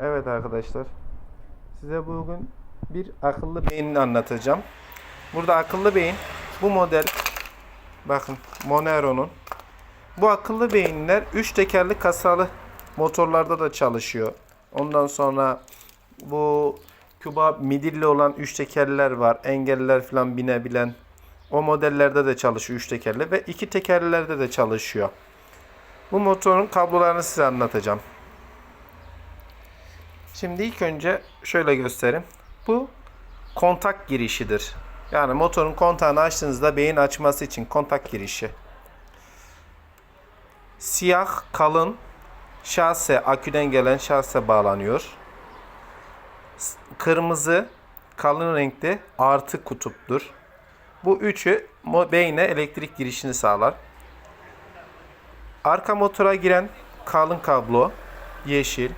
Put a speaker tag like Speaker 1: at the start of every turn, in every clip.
Speaker 1: Evet arkadaşlar. Size bugün bir akıllı beynini anlatacağım. Burada akıllı beyin bu model bakın Monero'nun bu akıllı beyinler 3 tekerli kasalı motorlarda da çalışıyor. Ondan sonra bu Küba midilli olan 3 tekerliler var. Engelliler falan binebilen o modellerde de çalışıyor 3 tekerli ve 2 tekerlilerde de çalışıyor. Bu motorun kablolarını size anlatacağım. Şimdi ilk önce şöyle göstereyim. Bu kontak girişidir. Yani motorun kontağını açtığınızda beyin açması için kontak girişi. Siyah kalın şase aküden gelen şase bağlanıyor. Kırmızı kalın renkli artı kutuptur. Bu üçü beyne elektrik girişini sağlar. Arka motora giren kalın kablo yeşil,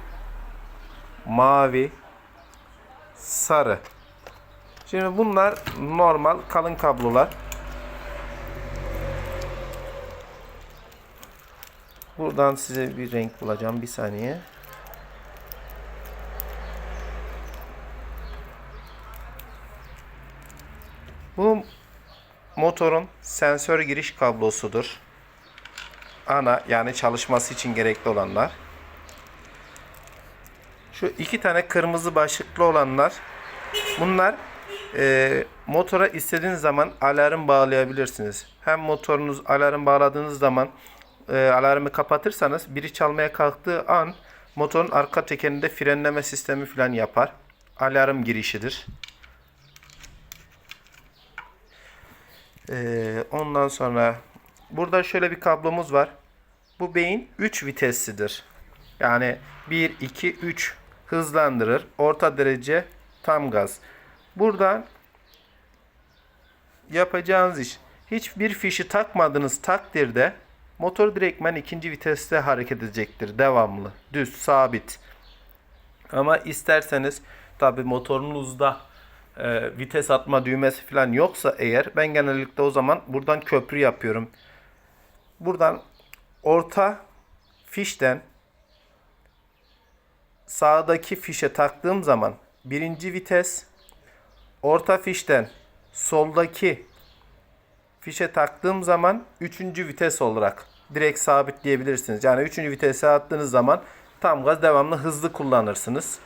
Speaker 1: mavi, sarı. Şimdi bunlar normal kalın kablolar. Buradan size bir renk bulacağım bir saniye. Bu motorun sensör giriş kablosudur. Ana yani çalışması için gerekli olanlar. Şu iki tane kırmızı başlıklı olanlar bunlar e, motora istediğiniz zaman alarm bağlayabilirsiniz. Hem motorunuz alarm bağladığınız zaman e, alarmı kapatırsanız biri çalmaya kalktığı an motorun arka tekerinde frenleme sistemi falan yapar. Alarm girişidir. E, ondan sonra burada şöyle bir kablomuz var. Bu beyin 3 viteslidir. Yani 1, 2, 3 hızlandırır. Orta derece tam gaz. Burada yapacağınız iş hiçbir fişi takmadığınız takdirde motor direktmen ikinci viteste hareket edecektir. Devamlı. Düz, sabit. Ama isterseniz tabi motorunuzda e, vites atma düğmesi falan yoksa eğer ben genellikle o zaman buradan köprü yapıyorum. Buradan orta fişten sağdaki fişe taktığım zaman birinci vites orta fişten soldaki fişe taktığım zaman üçüncü vites olarak direkt sabitleyebilirsiniz. Yani üçüncü vitese attığınız zaman tam gaz devamlı hızlı kullanırsınız.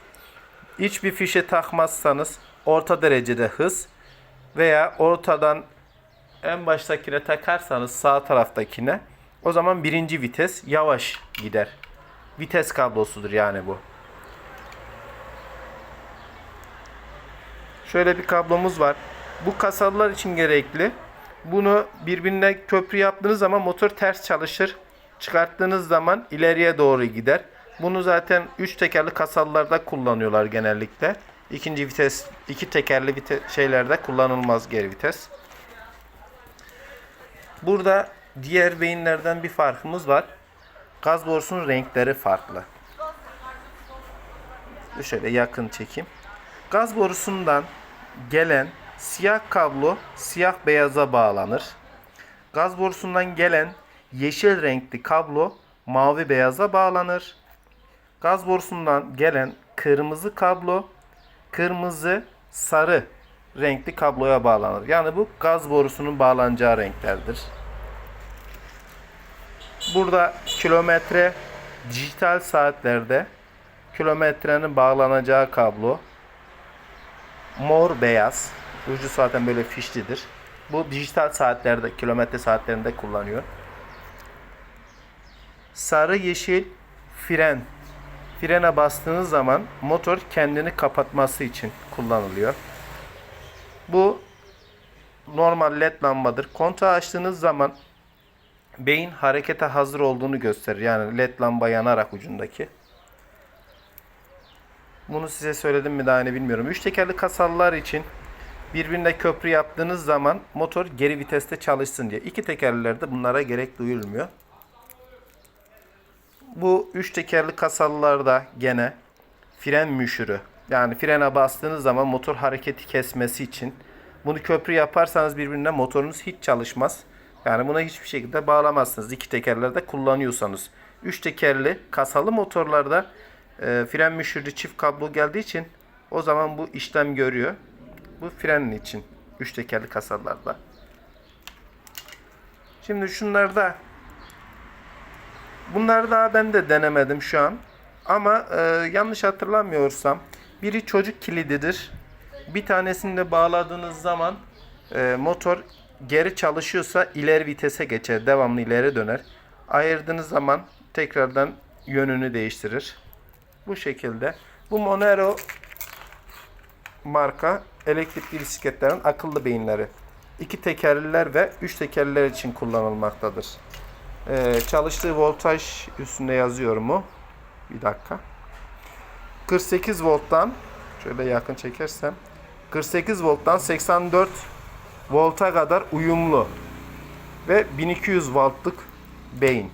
Speaker 1: Hiçbir fişe takmazsanız orta derecede hız veya ortadan en baştakine takarsanız sağ taraftakine o zaman birinci vites yavaş gider. Vites kablosudur yani bu. Şöyle bir kablomuz var. Bu kasalılar için gerekli. Bunu birbirine köprü yaptığınız zaman motor ters çalışır. Çıkarttığınız zaman ileriye doğru gider. Bunu zaten 3 tekerli kasalılarda kullanıyorlar genellikle. İkinci vites, iki tekerli vite şeylerde kullanılmaz geri vites. Burada diğer beyinlerden bir farkımız var. Gaz borusunun renkleri farklı. Şöyle yakın çekeyim. Gaz borusundan gelen siyah kablo siyah beyaza bağlanır. Gaz borusundan gelen yeşil renkli kablo mavi beyaza bağlanır. Gaz borusundan gelen kırmızı kablo kırmızı sarı renkli kabloya bağlanır. Yani bu gaz borusunun bağlanacağı renklerdir. Burada kilometre dijital saatlerde kilometrenin bağlanacağı kablo mor beyaz ucu zaten böyle fişlidir. Bu dijital saatlerde kilometre saatlerinde kullanıyor. Sarı yeşil fren. Frene bastığınız zaman motor kendini kapatması için kullanılıyor. Bu normal led lambadır. Kontağı açtığınız zaman beyin harekete hazır olduğunu gösterir. Yani led lamba yanarak ucundaki. Bunu size söyledim mi daha ne bilmiyorum. Üç tekerli kasalılar için birbirine köprü yaptığınız zaman motor geri viteste çalışsın diye. İki tekerlilerde bunlara gerek duyulmuyor. Bu üç tekerli kasalılarda gene fren müşürü. Yani frene bastığınız zaman motor hareketi kesmesi için bunu köprü yaparsanız birbirine motorunuz hiç çalışmaz. Yani buna hiçbir şekilde bağlamazsınız. İki tekerlerde kullanıyorsanız. Üç tekerli kasalı motorlarda e, fren müşürlü çift kablo geldiği için o zaman bu işlem görüyor. Bu frenin için. Üç tekerli kasalarda. Şimdi şunlarda bunları daha ben de denemedim şu an. Ama e, yanlış hatırlamıyorsam biri çocuk kilididir. Bir tanesini de bağladığınız zaman e, motor geri çalışıyorsa ileri vitese geçer. Devamlı ileri döner. Ayırdığınız zaman tekrardan yönünü değiştirir. Bu şekilde. Bu Monero marka elektrikli bisikletlerin akıllı beyinleri. İki tekerliler ve üç tekerliler için kullanılmaktadır. Ee, çalıştığı voltaj üstünde yazıyor mu? Bir dakika. 48 volttan şöyle yakın çekersem 48 volttan 84 volta kadar uyumlu ve 1200 wattlık beyin.